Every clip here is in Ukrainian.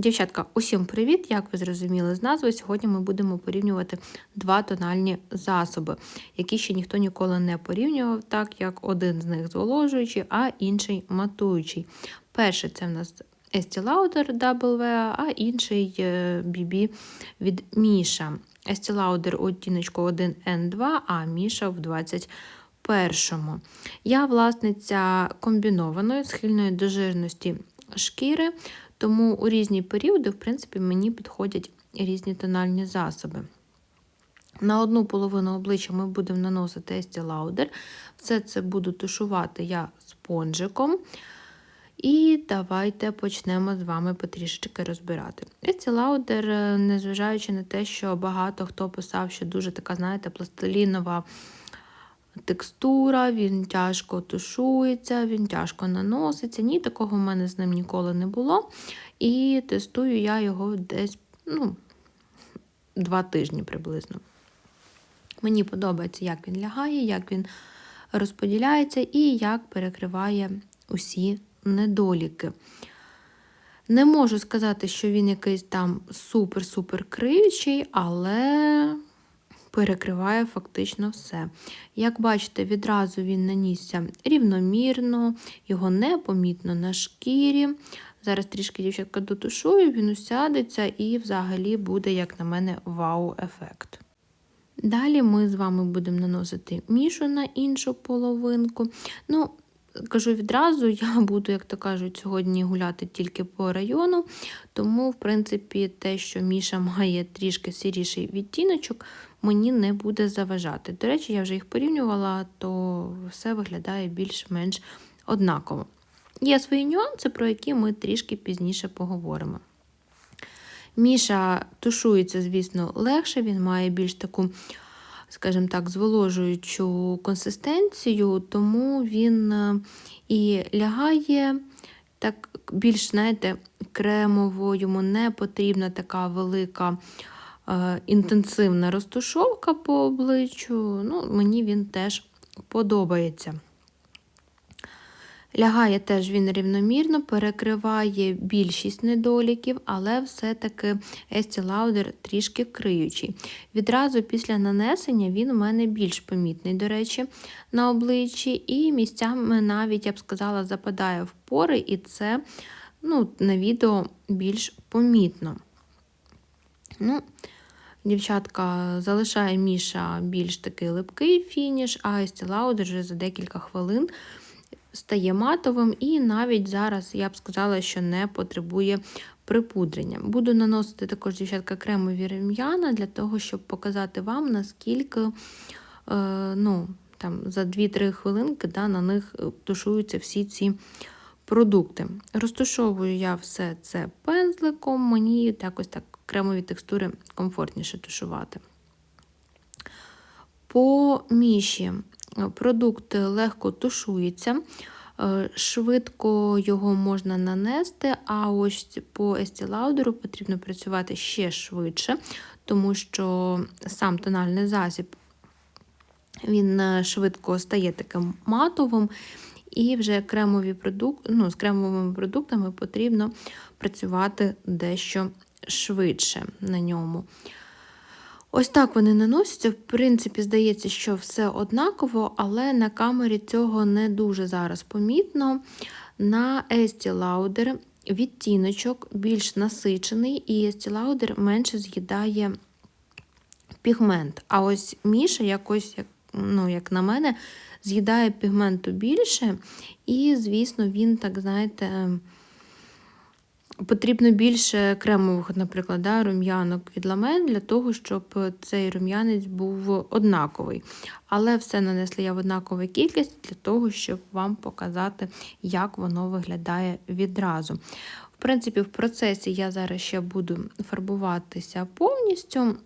Дівчатка, усім привіт! Як ви зрозуміли з назви, сьогодні ми будемо порівнювати два тональні засоби, які ще ніхто ніколи не порівнював, так як один з них зволожуючий, а інший матуючий. Перший це в нас Estee Lauder W, а інший е, BB від Міша. Estee Lauder оттіночку 1N2, а Міша в 21. Я власниця комбінованої схильної до жирності шкіри, тому у різні періоди, в принципі, мені підходять різні тональні засоби. На одну половину обличчя ми будемо наносити Estee Lauder. Все це буду тушувати я спонжиком. І давайте почнемо з вами потрішечки розбирати. Estee Lauder, незважаючи на те, що багато хто писав, що дуже така, знаєте, пластилінова текстура, він тяжко тушується, він тяжко наноситься. Ні, такого в мене з ним ніколи не було. І тестую я його десь ну, два тижні приблизно. Мені подобається, як він лягає, як він розподіляється і як перекриває усі недоліки. Не можу сказати, що він якийсь там супер-супер криючий, але перекриває фактично все. Як бачите, відразу він нанісся рівномірно, його непомітно на шкірі. Зараз трішки дівчатка дотушую, він усядеться і взагалі буде, як на мене, вау-ефект. Далі ми з вами будемо наносити мішу на іншу половинку. Ну, Кажу відразу, я буду, як то кажуть, сьогодні гуляти тільки по району, тому, в принципі, те, що Міша має трішки сіріший відтіночок, мені не буде заважати. До речі, я вже їх порівнювала, то все виглядає більш-менш однаково. Є свої нюанси, про які ми трішки пізніше поговоримо. Міша тушується, звісно, легше, він має більш таку скажімо так, зволожуючу консистенцію, тому він е, і лягає так більш, знаєте, кремово, йому не потрібна така велика інтенсивна розтушовка по обличчю. Ну, Мені він теж подобається. Лягає теж він рівномірно, перекриває більшість недоліків, але все-таки Estee Lauder трішки криючий. Відразу після нанесення він у мене більш помітний, до речі, на обличчі, і місцями навіть, я б сказала, западає в пори, і це ну, на відео більш помітно. Ну, Дівчатка залишає Міша більш такий липкий фініш, а Estee Lauder вже за декілька хвилин стає матовим, і навіть зараз я б сказала, що не потребує припудрення. Буду наносити також, дівчатка, кремові рем'яна для того, щоб показати вам, наскільки е, ну, там, за 2-3 хвилинки да, на них тушуються всі ці продукти. Розтушовую я все це пензликом, мені якось так кремові текстури комфортніше тушувати. По міші Продукт легко тушується, е, швидко його можна нанести, а ось по Lauder потрібно працювати ще швидше, тому що сам тональний засіб він е, швидко стає таким матовим, і вже кремові продукт, ну, з кремовими продуктами потрібно працювати дещо швидше на ньому. Ось так вони наносяться. В принципі, здається, що все однаково, але на камері цього не дуже зараз помітно. На Estee Lauder відтіночок більш насичений, і Estee Lauder менше з'їдає пігмент. А ось Міша якось, ну, як на мене, з'їдає пігменту більше, і, звісно, він, так, знаєте, Потрібно більше кремових, наприклад, да, рум'янок від ламен для того, щоб цей рум'янець був однаковий. Але все нанесли я в однакову кількість для того, щоб вам показати, як воно виглядає відразу. В принципі, в процесі я зараз ще буду фарбуватися повністю.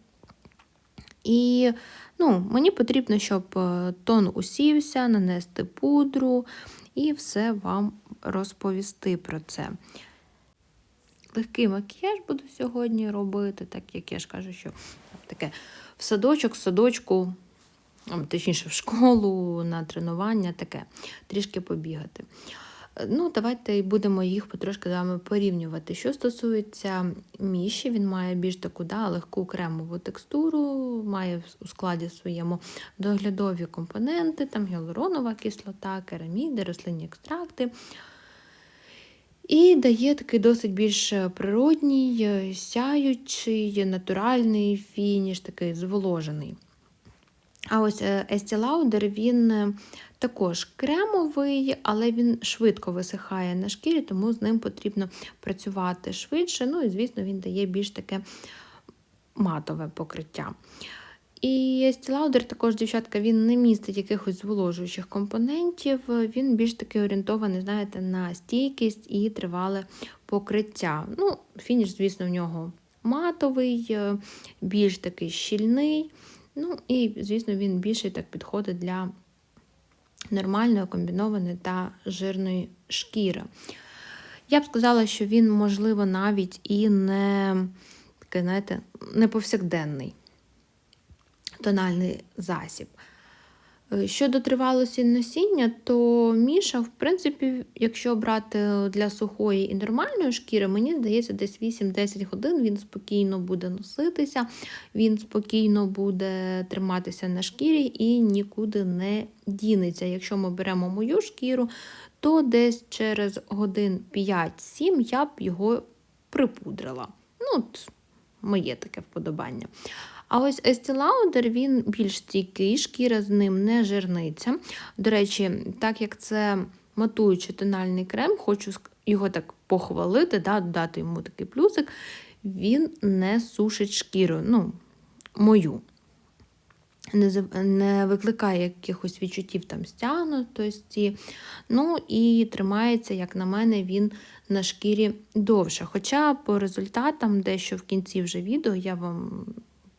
І ну, мені потрібно, щоб е, тон усівся, нанести пудру і все вам розповісти про це легкий макіяж буду сьогодні робити, так як я ж кажу, що таке в садочок, в садочку, точніше, в школу, на тренування, таке, трішки побігати. Ну, давайте будемо їх потрошки з вами порівнювати. Що стосується міші, він має більш таку да, легку кремову текстуру, має у складі своєму доглядові компоненти, там гіалуронова кислота, кераміди, рослинні екстракти. І дає такий досить більш природній, сяючий, натуральний фініш, такий зволожений. А ось е, Estee Lauder, він е, також кремовий, але він швидко висихає на шкірі, тому з ним потрібно працювати швидше. Ну і, звісно, він дає більш таке матове покриття. І Lauder також, дівчатка, він не містить якихось зволожуючих компонентів, він більш таки орієнтований, знаєте, на стійкість і тривале покриття. Ну, Фініш, звісно, в нього матовий, е, більш такий щільний. Ну і, звісно, він більше так підходить для нормальної, комбінованої та жирної шкіри. Я б сказала, що він, можливо, навіть і не знаєте, не повсякденний тональний засіб. Е, щодо тривалості носіння, то Міша, в принципі, якщо брати для сухої і нормальної шкіри, мені здається, десь 8-10 годин він спокійно буде носитися, він спокійно буде триматися на шкірі і нікуди не дінеться. Якщо ми беремо мою шкіру, то десь через годин 5-7 я б його припудрила. Ну, моє таке вподобання. А ось Estee Lauder, він більш стійкий, шкіра з ним не жирниця. До речі, так як це матуючий тональний крем, хочу його так похвалити, да, дати йому такий плюсик, він не сушить шкіру. ну, мою. Не викликає якихось відчуттів там стягнутості. Ну і тримається, як на мене, він на шкірі довше. Хоча по результатам, дещо в кінці вже відео я вам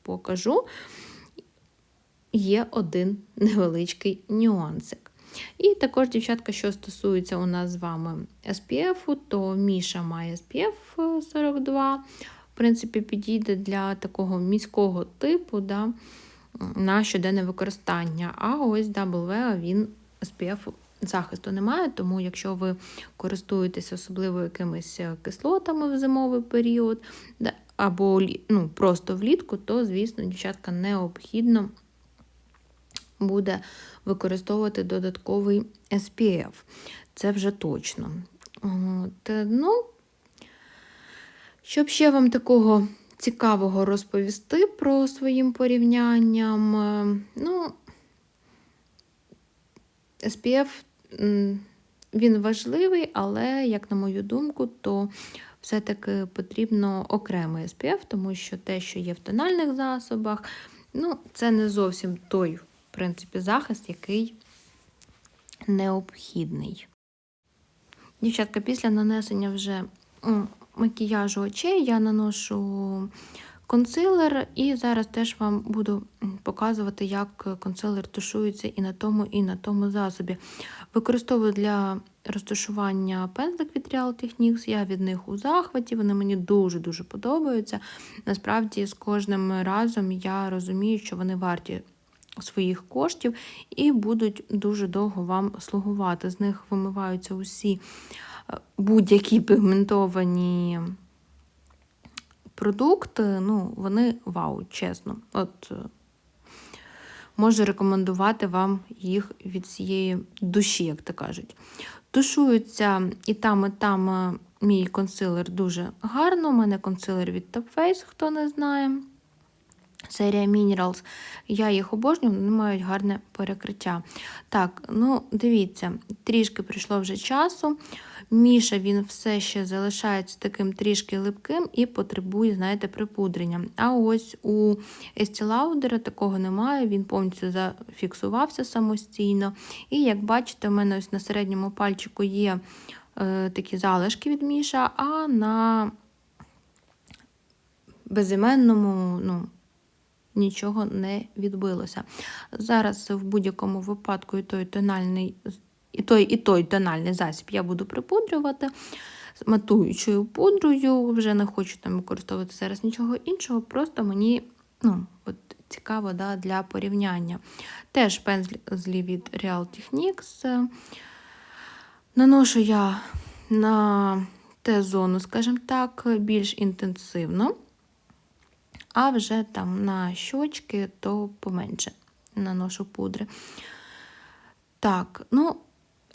покажу, є один невеличкий нюансик. І також, дівчатка, що стосується у нас з вами SPF, то Міша має SPF 42. В принципі, підійде для такого міського типу да, на щоденне використання. А ось W він SPF захисту немає, тому якщо ви користуєтесь особливо якимись кислотами в зимовий період, або ну, просто влітку, то, звісно, дівчатка необхідно буде використовувати додатковий SPF. Це вже точно. От, ну, Щоб ще вам такого цікавого розповісти про своїм порівнянням, е, ну, SPF він важливий, але, як на мою думку, то все-таки потрібно окремий SPF, тому що те, що є в тональних засобах, ну, це не зовсім той, в принципі, захист, який необхідний. Дівчатка, після нанесення вже макіяжу очей я наношу консилер, і зараз теж вам буду показувати, як консилер тушується і на тому, і на тому засобі. Використовую для розташування пензлик від Real Techniques, я від них у захваті, вони мені дуже-дуже подобаються. Насправді, з кожним разом я розумію, що вони варті своїх коштів і будуть дуже довго вам слугувати. З них вимиваються усі е, будь-які пігментовані продукти, ну, вони вау, чесно. От е, Можу рекомендувати вам їх від цієї душі, як то кажуть. Тушується і там, і там е, мій консилер дуже гарно. У мене консилер від Top Face, хто не знає. Серія Minerals. Я їх обожнюю, вони мають гарне перекриття. Так, ну дивіться, трішки прийшло вже часу. Міша він все ще залишається таким трішки липким і потребує, знаєте, припудрення. А ось у Lauder такого немає, він повністю зафіксувався самостійно. І як бачите, у мене ось на середньому пальчику є е, такі залишки від Міша, а на безіменному, ну, Нічого не відбилося. Зараз в будь-якому випадку і той тональний і той, і той тональний засіб я буду припудрювати З матуючою пудрою. Вже не хочу там використовувати зараз нічого іншого, просто мені ну, от цікаво да, для порівняння. Теж пензлі від Real Techniques. Наношу я на Т-зону, скажімо так, більш інтенсивно, а вже там на щочки то поменше наношу пудри. Так, ну,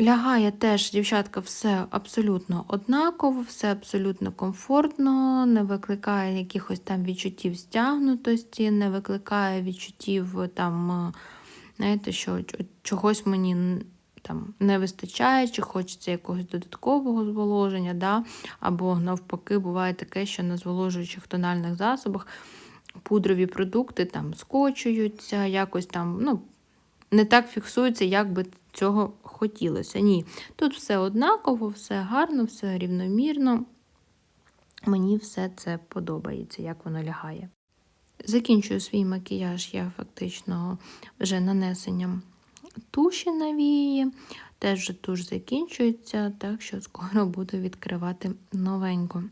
лягає теж, дівчатка, все абсолютно однаково, все абсолютно комфортно, не викликає якихось там відчуттів стягнутості, не викликає відчуттів там, знаєте, що чогось мені там не вистачає, чи хочеться якогось додаткового зволоження, да? або навпаки, буває таке, що на зволожуючих тональних засобах пудрові продукти там скочуються, якось там, ну, не так фіксуються, як би цього хотілося. Ні. Тут все однаково, все гарно, все рівномірно. Мені все це подобається, як воно лягає. Закінчую свій макіяж я фактично вже нанесенням туші на вії. Теж туш закінчується, так що скоро буду відкривати новеньку.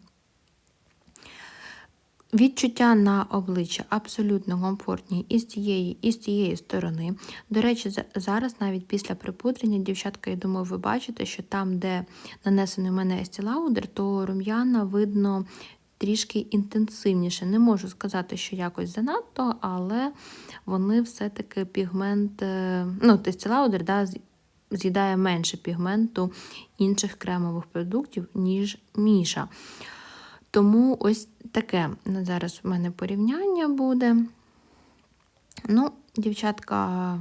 Відчуття на обличчя абсолютно комфортні і з тієї, і з тієї сторони. До речі, зараз навіть після припудрення, дівчатка, я думаю, ви бачите, що там, де нанесений у мене Estee то рум'яна видно трішки інтенсивніше. Не можу сказати, що якось занадто, але вони все-таки пігмент, е, ну, Estee Lauder, да, з'їдає менше пігменту інших кремових продуктів, ніж Міша. Тому ось таке зараз в мене порівняння буде. Ну, дівчатка,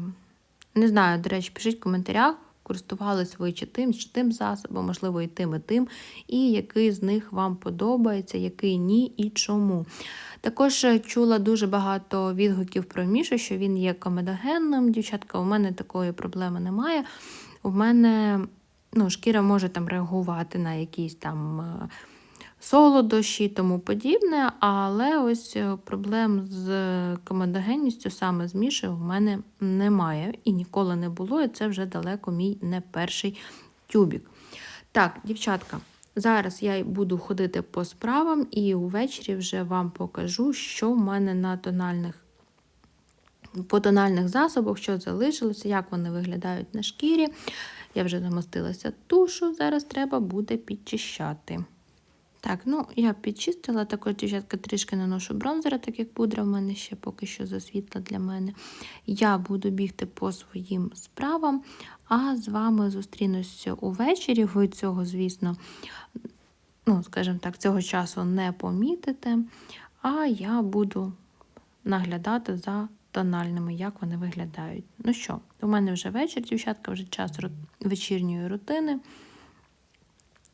не знаю, до речі, пишіть в коментарях, користувалися ви чи тим, чи тим засобом, можливо, і тим, і тим, і який з них вам подобається, який ні і чому. Також чула дуже багато відгуків про Мішу, що він є комедогенним. Дівчатка, у мене такої проблеми немає. У мене ну, шкіра може там реагувати на якісь там. Солодощі і тому подібне, але ось е, проблем з комедогенністю, саме з Мішею, в мене немає і ніколи не було, і це вже далеко мій не перший тюбік. Так, дівчатка, зараз я буду ходити по справам і увечері вже вам покажу, що в мене на тональних. По тональних засобах, що залишилося, як вони виглядають на шкірі. Я вже замостилася тушу, зараз треба буде підчищати. Так, ну я підчистила, також, дівчатка, трішки наношу бронзера, так як пудра в мене ще поки що засвітла для мене. Я буду бігти по своїм справам, а з вами зустрінуся увечері. Ви цього, звісно, ну, скажімо так, цього часу не помітите. А я буду наглядати за тональними, як вони виглядають. Ну що, у мене вже вечір, дівчатка, вже час вечірньої рутини.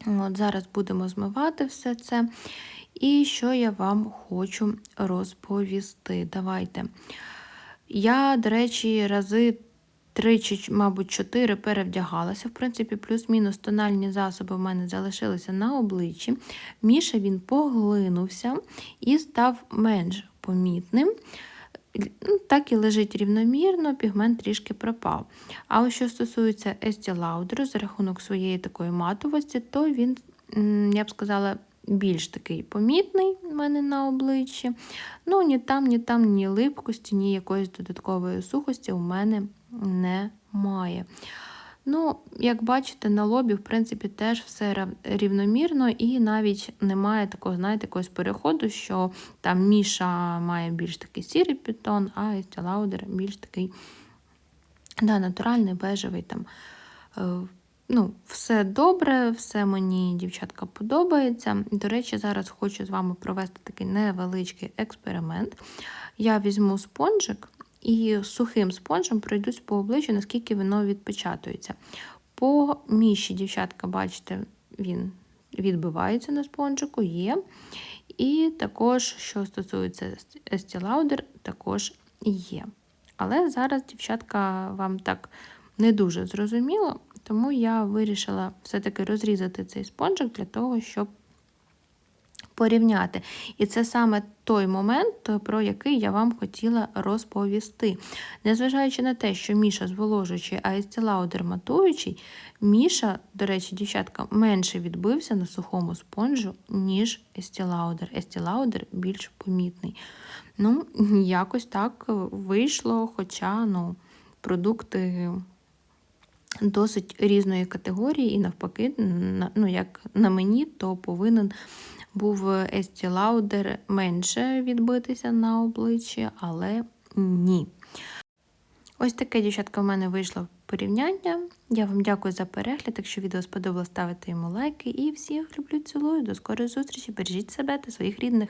От Зараз будемо змивати все це. І що я вам хочу розповісти. Давайте. Я, до речі, рази три чи, мабуть, чотири перевдягалася. В принципі, плюс-мінус тональні засоби в мене залишилися на обличчі. Міша він поглинувся і став менш помітним. Ну, так і лежить рівномірно, пігмент трішки пропав. А ось що стосується Estee Lauder, за рахунок своєї такої матовості, то він, я б сказала, більш такий помітний в мене на обличчі. Ну, ні там, ні там, ні липкості, ні якоїсь додаткової сухості у мене немає. Ну, як бачите, на лобі, в принципі, теж все рівномірно, і навіть немає такого, знаєте, якогось переходу, що там Міша має більш такий сірий підтон, а Lauder більш такий да, натуральний, бежевий. там. Е, ну, Все добре, все мені, дівчатка, подобається. До речі, зараз хочу з вами провести такий невеличкий експеримент. Я візьму спонжик і сухим спонжем пройдусь по обличчю, наскільки воно відпечатується. По міші, дівчатка, бачите, він відбивається на спонжику, є. І також, що стосується Lauder, також є. Але зараз, дівчатка, вам так не дуже зрозуміло, тому я вирішила все-таки розрізати цей спонжик для того, щоб порівняти. І це саме той момент, про який я вам хотіла розповісти. Незважаючи на те, що Міша зволожуючий, а Estee дерматуючий, Міша, до речі, дівчатка, менше відбився на сухому спонжу, ніж. Estee Lauder більш помітний. Ну, якось так вийшло, хоча ну, продукти досить різної категорії, і навпаки, на- ну, як на мені, то повинен був Есті Лаудер менше відбитися на обличчі, але ні. Ось таке, дівчатка, в мене вийшло порівняння. Я вам дякую за перегляд. Якщо відео сподобалось, ставте йому лайки. І всіх люблю, цілую. До скорої зустрічі. Бережіть себе та своїх рідних.